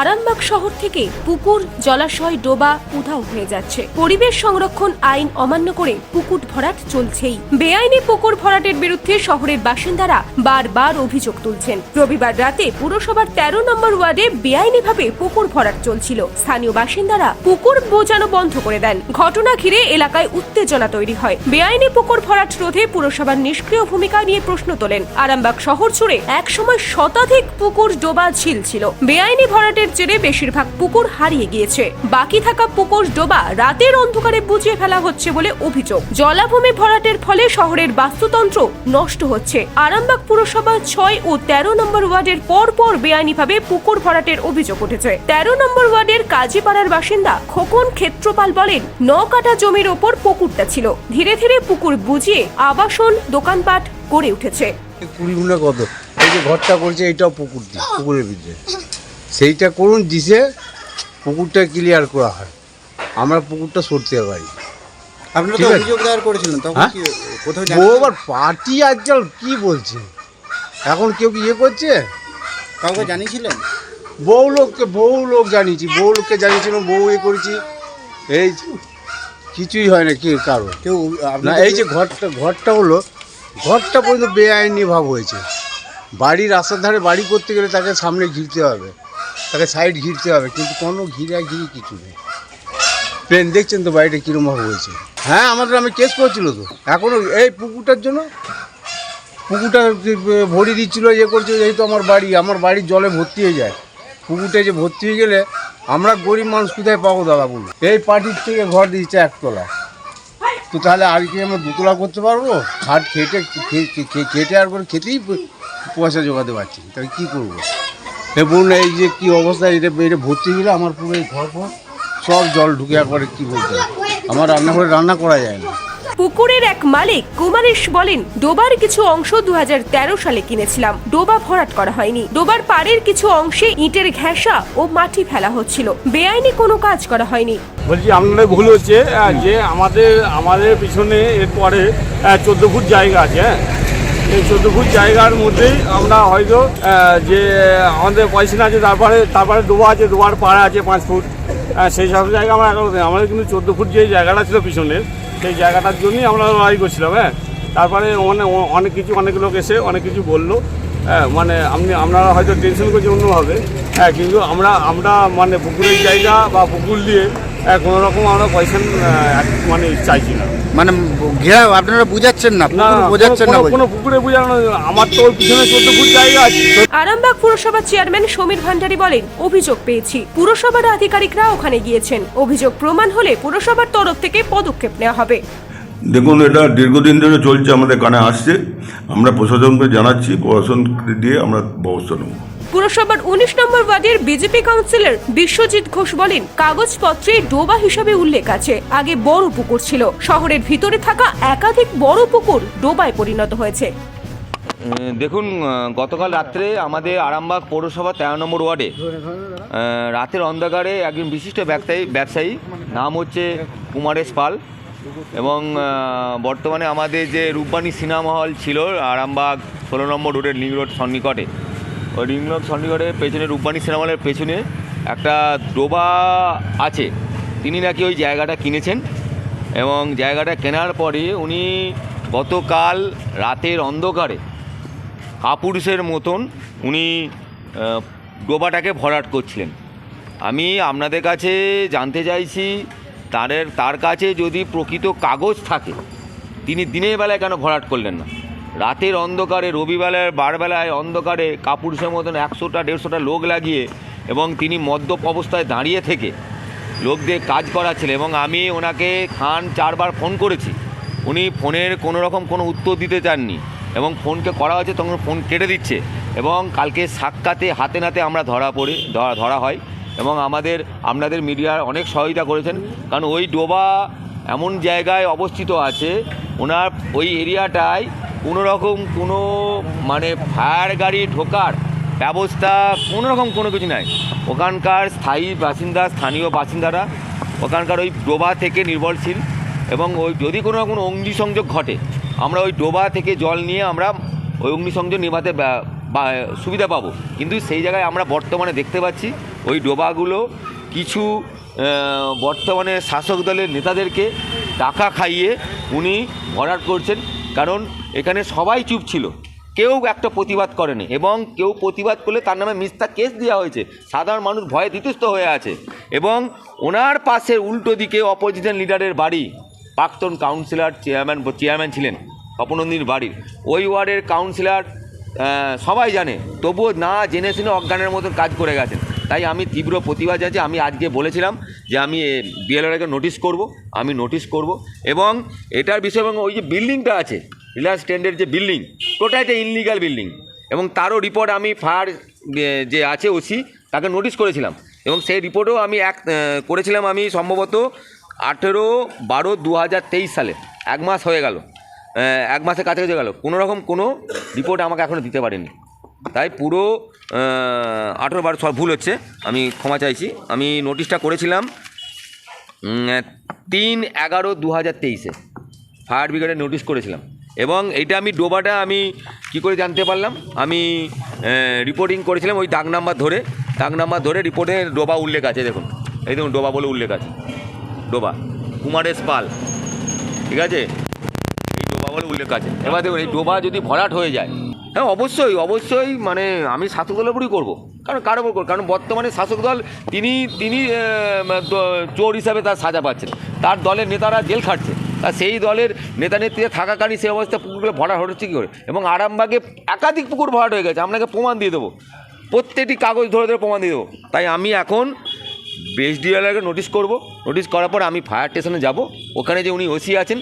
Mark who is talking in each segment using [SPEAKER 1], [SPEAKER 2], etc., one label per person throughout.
[SPEAKER 1] আরামবাগ শহর থেকে পুকুর, জলাশয়, ডোবা উধাও হয়ে যাচ্ছে। পরিবেশ সংরক্ষণ আইন অমান্য করে পুকুর ভরাট চলছেই। বেআইনি পুকুর ভরাটের বিরুদ্ধে শহরের বাসিন্দারা বারবার অভিযোগ তুলছেন। রবিবার রাতে পুরসভার তেরো নম্বর ওয়ার্ডে বেআইনিভাবে পুকুর ভরাট চলছিল। স্থানীয় বাসিন্দারা পুকুর বোজানো বন্ধ করে দেন। ঘটনা ঘিরে এলাকায় উত্তেজনা তৈরি হয়। বেআইনি পুকুর ভরাট রোধে পুরসভার নিষ্ক্রিয় ভূমিকা নিয়ে প্রশ্ন তোলেন। আরামবাগ শহর জুড়ে একসময় শতাধিক পুকুর, ডোবা ঝিল ছিল বেআইনি ভরাটের জেরে বেশিরভাগ পুকুর হারিয়ে গিয়েছে। বাকি থাকা পুকুর ডোবা রাতের অন্ধকারে বুঝিয়ে ফেলা হচ্ছে বলে অভিযোগ। জলাভূমি ভরাটের ফলে শহরের বাস্তুতন্ত্র নষ্ট হচ্ছে। আরামবাগ পুরসভা ছয় ও তেরো নম্বর ওয়ার্ডের পর পর বেআইনিভাবে পুকুর ভরাটের অভিযোগ উঠেছে। তেরো নম্বর ওয়ার্ডের কাজীপাড়ার বাসিন্দা খোকন ক্ষেত্রপাল বলেন ন কাটা জমির ওপর পুকুরটা ছিল। ধীরে ধীরে পুকুর বুঝিয়ে আবাসন, দোকানপাট গড়ে উঠেছে।
[SPEAKER 2] কুড়ি গুণা কত? এই যে ঘরটা করছে এইটাও পুকুর পুকুরের ভিতরে। সেইটা করুন দিছে পুকুরটা ক্লিয়ার করা হয়। আমরা পুকুরটা সরতে পারি।
[SPEAKER 3] আপনারা
[SPEAKER 2] ঠিক
[SPEAKER 3] তো অভিযোগ দায়ের করেছিলেন তখন
[SPEAKER 2] হ্যাঁ?
[SPEAKER 3] কি কোথাও
[SPEAKER 2] পার্টি আজকাল কি বলছে? এখন কেউ কি ইয়ে করছে?
[SPEAKER 3] কাউকে জানিয়েছিলেন?
[SPEAKER 2] বউ লোককে বউ লোক জানিয়েছি বউ লোককে জানিয়েছিলাম বউ ইয়ে করেছি। এই কিছুই হয় না কি কারও।
[SPEAKER 3] কেউ
[SPEAKER 2] না এই যে ঘরটা ঘরটা হলো ঘরটা পর্যন্ত বেআইনি ভাব হয়েছে। বাড়ির রাস্তার ধারে বাড়ি করতে গেলে তাকে সামনে ঘিরতে হবে। তাকে সাইড ঘিরতে হবে, কিন্তু কোনো ঘিরা ঘিরি কিছু নেই। প্লেন দেখছেন তো বাড়িটা কীরকম ভাবে হয়েছে? হ্যাঁ আমাদের আমি কেস করছিল তো। এখনও এই পুকুরটার জন্য পুকুরটা ভরি দিচ্ছিল ইয়ে করছে যেহেতু আমার বাড়ি, আমার বাড়ির জলে ভর্তি হয়ে যায়। পুকুরটা যে ভর্তি হয়ে গেলে আমরা গরিব মানুষ কোথায় পাবো দাদা বলুন? এই পার্টির থেকে ঘর দিচ্ছে একতলা। তো তাহলে আর কি আমরা দুতলা করতে পারব? খাট খেটে খেটে আর করে খেতেই পয়সা জোগাতে পারছি তাহলে কী করব? এ বলুন এই যে কী অবস্থা এটা এটা ভর্তি গেলে আমার পুরো এই ঘর ফর সব জল ঢুকে একবারে কী বলতে? আমার রান্নাঘরে রান্না করা যায় না।
[SPEAKER 1] পুকুরের এক মালিক কুমারেশ বলেন ডোবার কিছু অংশ দু হাজার তেরো সালে কিনেছিলাম। ডোবা ভরাট করা হয়নি। ডোবার পাড়ের কিছু অংশে ইটের ঘেঁষা ও মাটি ফেলা হচ্ছিল। বেআইনি কোনো কাজ করা হয়নি।
[SPEAKER 4] বলছি আপনাদের ভুল হচ্ছে যে আমাদের আমাদের পিছনে এরপরে চোদ্দ ফুট জায়গা আছে হ্যাঁ? এই চোদ্দ ফুট জায়গার মধ্যেই আমরা হয়তো যে, আমাদের পয়সা আছে, তারপরে তারপরে ডোবা আছে ডোবার পাড়া আছে পাঁচ ফুট সেই সব জায়গা আমরা এখনও। আমাদের কিন্তু চোদ্দ ফুট যে জায়গাটা ছিল পিছনে, সেই জায়গাটার জন্যই আমরা লড়াই করছিলাম হ্যাঁ তারপরে মানে অনেক কিছু, অনেক লোক এসে অনেক কিছু বলল হ্যাঁ মানে আপনি, আপনারা হয়তো টেনশন করছেন অন্যভাবে হ্যাঁ কিন্তু আমরা আমরা মানে পুকুরের জায়গা বা পুকুর দিয়ে কোনো রকম আমরা পয়সা মানে চাইছি না।
[SPEAKER 3] মানে ঘেরা আপনারা বুঝাচ্ছেন না বোঝাচ্ছেন না
[SPEAKER 4] কোনো- পুকুরে বোঝানো আমার তো ওর পিছনে চোদ্দ ফুট জায়গা আছে।
[SPEAKER 1] আরামবাগ পুরসভার চেয়ারম্যান সমীর ভান্ডারী বলেন অভিযোগ পেয়েছি। পুরসভার আধিকারিকরা ওখানে গিয়েছেন। অভিযোগ প্রমাণ হলে পুরসভার তরফ থেকে পদক্ষেপ নেওয়া হবে।
[SPEAKER 5] দেখুন এটা দীর্ঘদিন ধরে চলছে আমাদের কানে আসছে। আমরা প্রশাসনকে জানাচ্ছি প্রশাসন দিয়ে আমরা ব্যবস্থা নেব।
[SPEAKER 1] পুরসভার উনিশ নম্বর ওয়ার্ডের বিজেপি কাউন্সিলর বিশ্বজিৎ ঘোষ বলেন, কাগজপত্রে ডোবা হিসাবে উল্লেখ আছে। আগে বড় পুকুর ছিল। শহরের ভিতরে থাকা একাধিক বড় পুকুর ডোবায় পরিণত হয়েছে।
[SPEAKER 6] দেখুন গতকাল রাত্রে আমাদের আরামবাগ পৌরসভা তেরো নম্বর ওয়ার্ডে রাতের অন্ধকারে একজন বিশিষ্ট ব্যবসায়ী ব্যবসায়ী, নাম হচ্ছে কুমারেশ পাল এবং বর্তমানে আমাদের যে রূপবাণী সিনেমা হল ছিল আরামবাগ ষোলো নম্বর রোডের লিং রোড সন্নিকটে ওই লিং রোড পেছনে, রূপবাণী সিনেমা হলের পেছনে একটা ডোবা আছে। তিনি নাকি ওই জায়গাটা কিনেছেন এবং জায়গাটা কেনার পরে উনি গতকাল রাতের অন্ধকারে কাপুরুষের মতন উনি ডোবাটাকে ভরাট করছিলেন। আমি আপনাদের কাছে জানতে চাইছি, তাদের, তার কাছে যদি প্রকৃত কাগজ থাকে, তিনি দিনের বেলায় কেন ভরাট করলেন না? রাতের অন্ধকারে রবিবেলায় বারবেলায় অন্ধকারে কাপুরুষের মতন একশোটা, দেড়শোটা লোক লাগিয়ে এবং তিনি মদ্যপ অবস্থায় দাঁড়িয়ে থেকে লোকদের কাজ করাচ্ছিলেন এবং আমি ওনাকে খান চারবার ফোন করেছি। উনি ফোনের কোনো রকম কোনো উত্তর দিতে চাননি এবং ফোনকে করা হয়েছে, তখন ফোন কেটে দিচ্ছে এবং কালকে সাক্ষাতে হাতে নাতে আমরা ধরা পড়ি, ধরা ধরা হয় এবং আমাদের, আপনাদের মিডিয়ার অনেক সহযোগিতা করেছেন। কারণ ওই ডোবা এমন জায়গায় অবস্থিত আছে, ওনার ওই এরিয়াটায় কোনো রকম কোনো মানে ফায়ার গাড়ি ঢোকার ব্যবস্থা কোনো রকম কোনো কিছু নাই। ওখানকার স্থায়ী বাসিন্দা, স্থানীয় বাসিন্দারা ওখানকার ওই ডোবা থেকে নির্ভরশীল এবং ওই যদি কোনো রকম অগ্নিসংযোগ ঘটে, আমরা ওই ডোবা থেকে জল নিয়ে আমরা ওই অগ্নিসংযোগ নেভাতে সুবিধা পাবো। কিন্তু সেই জায়গায় আমরা বর্তমানে দেখতে পাচ্ছি ওই ডোবাগুলো কিছু বর্তমানে শাসক দলের নেতাদেরকে টাকা খাইয়ে উনি ভরাট করছেন। কারণ এখানে সবাই চুপ ছিল। কেউ একটা প্রতিবাদ করেনি এবং কেউ প্রতিবাদ করলে তার নামে মিথ্যা কেস দেওয়া হয়েছে। সাধারণ মানুষ ভয়ে দিতুষ্ট হয়ে আছে এবং ওনার পাশের উল্টো দিকে অপোজিশন লিডারের বাড়ি প্রাক্তন কাউন্সিলর চেয়ারম্যান চেয়ারম্যান ছিলেন স্বপনন্দীর বাড়ির ওই ওয়ার্ডের কাউন্সিলর সবাই জানে, তবুও না জেনে শুনে অজ্ঞানের মতন কাজ করে গেছেন। তাই আমি তীব্র প্রতিবাদ আছে আমি আজকে বলেছিলাম যে আমি বিএলআরকে নোটিশ করব, আমি নোটিশ করব। এবং এটার বিষয় এবং ওই যে বিল্ডিংটা আছে রিলায়েন্স ট্রেন্ডের যে বিল্ডিং ওটা একটা ইনলিগাল বিল্ডিং এবং তারও রিপোর্ট আমি ফায়ার যে আছে ওসি তাকে নোটিশ করেছিলাম। এবং সেই রিপোর্টও আমি এক করেছিলাম আমি সম্ভবত আঠেরো বারো দু সালে। এক মাস হয়ে গেল এক মাসের কাছাকাছি গেল। কোনো রকম কোনো রিপোর্ট আমাকে এখনও দিতে পারেনি। তাই পুরো আঠেরো বারো সব ভুল হচ্ছে, আমি ক্ষমা চাইছি। আমি নোটিশটা করেছিলাম তিন এগারো দু হাজার তেইশে, ফায়ার ব্রিগেডে নোটিশ করেছিলাম। এবং এইটা আমি ডোবাটা আমি কি করে জানতে পারলাম? আমি রিপোর্টিং করেছিলাম ওই দাগ নাম্বার ধরে। দাগ নাম্বার ধরে রিপোর্টে ডোবা উল্লেখ আছে, দেখুন। এই দেখুন, ডোবা বলে উল্লেখ আছে। ডোবা, কুমারেশ পাল। ঠিক আছে? এই ডোবা বলে উল্লেখ আছে। এবার দেখুন, এই ডোবা যদি ভরাট হয়ে যায় হ্যাঁ অবশ্যই অবশ্যই মানে আমি শাসক দলের উপরই করব। কারণ কারও উপর করব? কারণ বর্তমানে শাসক দল, তিনি তিনি চোর হিসাবে তার সাজা পাচ্ছেন। তার দলের নেতারা জেল খাটছে। তা সেই দলের নেতা নেত্রীরা থাকাকালীন সেই অবস্থা পুকুরগুলো ভরাট হচ্ছে কী করে? এবং আরামবাগে একাধিক পুকুর ভরাট হয়ে গেছে। আপনাকে প্রমাণ দিয়ে দেবো। প্রত্যেকটি কাগজ ধরে ধরে প্রমাণ দিয়ে দেবো। তাই আমি এখন বেস ডিএলআরকে নোটিশ করব। নোটিশ করার পর আমি ফায়ার স্টেশনে যাব। ওখানে যে উনি ওসি আছেন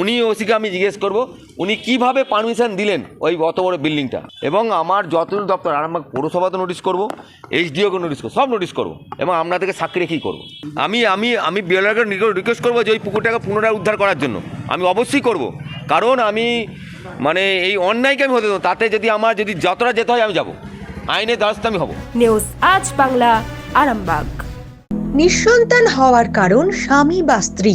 [SPEAKER 6] উনি ওসিকে আমি জিজ্ঞেস করব উনি কীভাবে পারমিশন দিলেন ওই অত বড় বিল্ডিংটা এবং আমার যতদূর দপ্তর আর আরামবাগ পৌরসভাতে নোটিশ করব এইচডিওকে নোটিশ করব সব নোটিশ করব এবং আপনাদেরকে সাক্ষী রেখেই করব। আমি আমি আমি বিএলআরকে রিকোয়েস্ট করব যে ওই পুকুরটাকে পুনরায় উদ্ধার করার জন্য। আমি অবশ্যই করব কারণ আমি মানে এই অন্যায়কে আমি হতে দেবো তাতে যদি আমার যদি যতটা যেতে হয় আমি যাব। আইনের দ্বারস্থ আমি হব।
[SPEAKER 1] নিউজ আজ বাংলা আরামবাগ।
[SPEAKER 7] নিঃসন্তান হওয়ার কারণ স্বামী বা স্ত্রী।